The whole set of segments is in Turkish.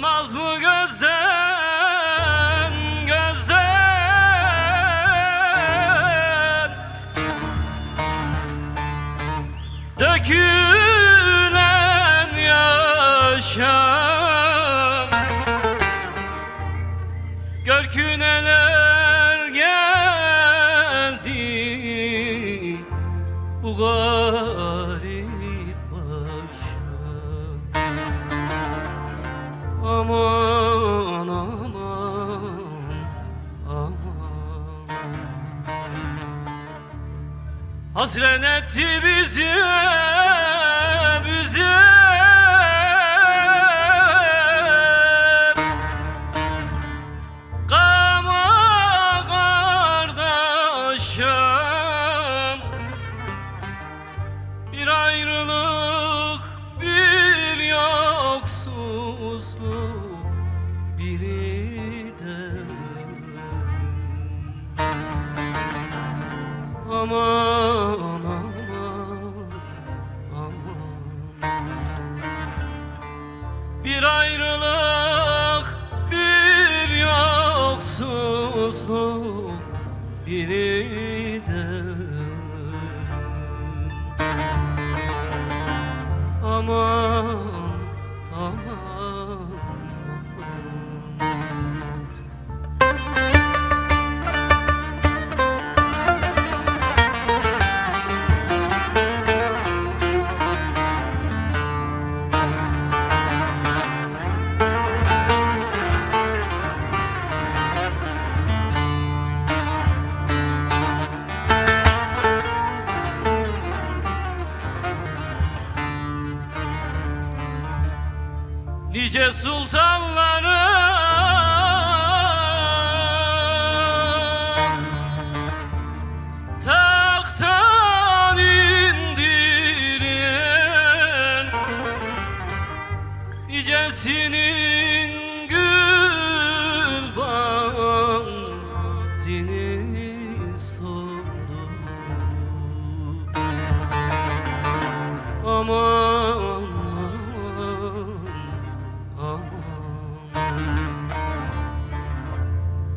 Almaz mı gözden gözden. Dökülen yaşa. Gör ki geldi. Bu garip Hasret etti bizi bizi. Kama kardeşim Bir ayrılık bir yoksuzluk biri de. Aman yoksuzluk biri de Nice sultanların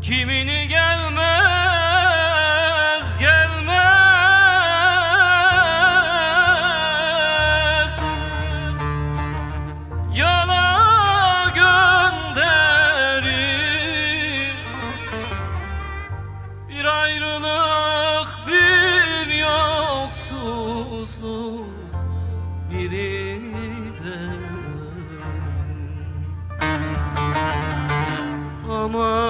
Kimini gelmez gelmez. Yana gönderir. Bir ayrılık bir yoksuzluk biri de Aman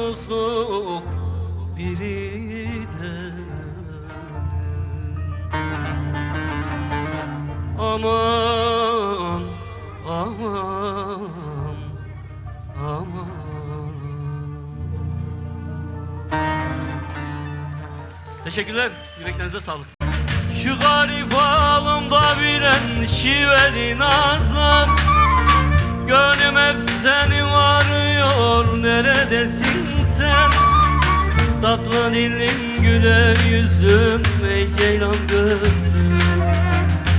yoksuzluk biri de Aman aman aman Teşekkürler. Yüreklerinize sağlık. Şu garip halımda bilen şiveli nazlar Gönlüm hep seni arıyor Neredesin sen? Tatlı dilin güler yüzüm Ey ceylan gözlüm.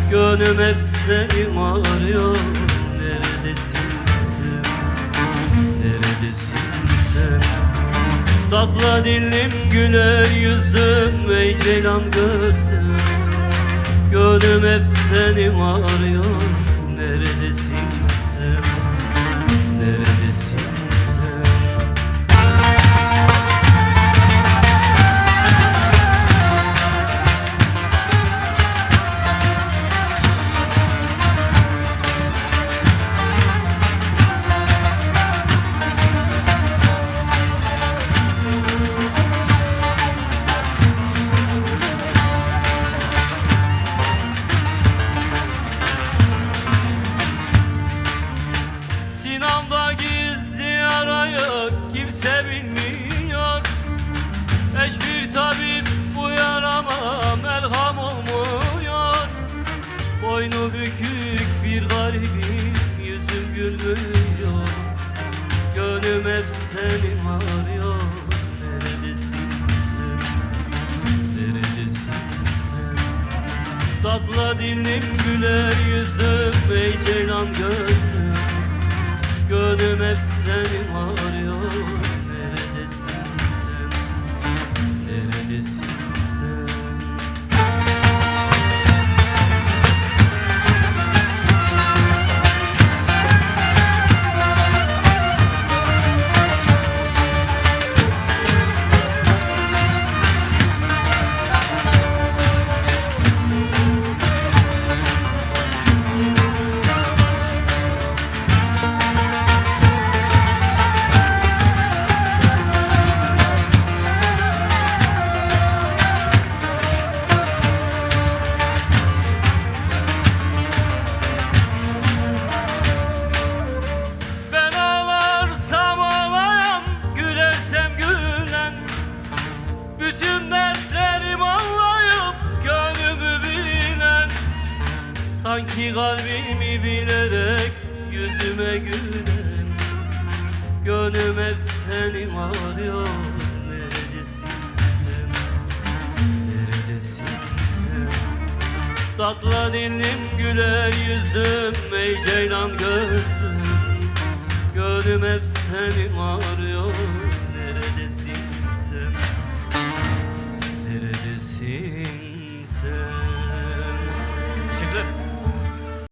Gönlüm hep seni arıyor Neredesin sen? Neredesin sen? Tatlı dilim güler yüzüm Ey ceylan gözlüm. Gönlüm hep seni arıyor Neredesin bizi araya kimse bilmiyor. Eş bir tabip bu yarama merham olmuyor. Boynu bükük bir garibim yüzüm gülmüyor Gönlüm hep seni arıyor Neredesin sen, neredesin sen? Tatlı dilim güler yüzüm ey ceylan gözlüm. Gönlüm hep seni arıyor Sanki kalbimi bilerek yüzüme gülen Gönlüm hep seni arıyor Neredesin sen? Neredesin sen? Tatlı dilim güler yüzüm ey ceylan gözlüm Gönlüm hep seni arıyor Neredesin sen? Neredesin sen?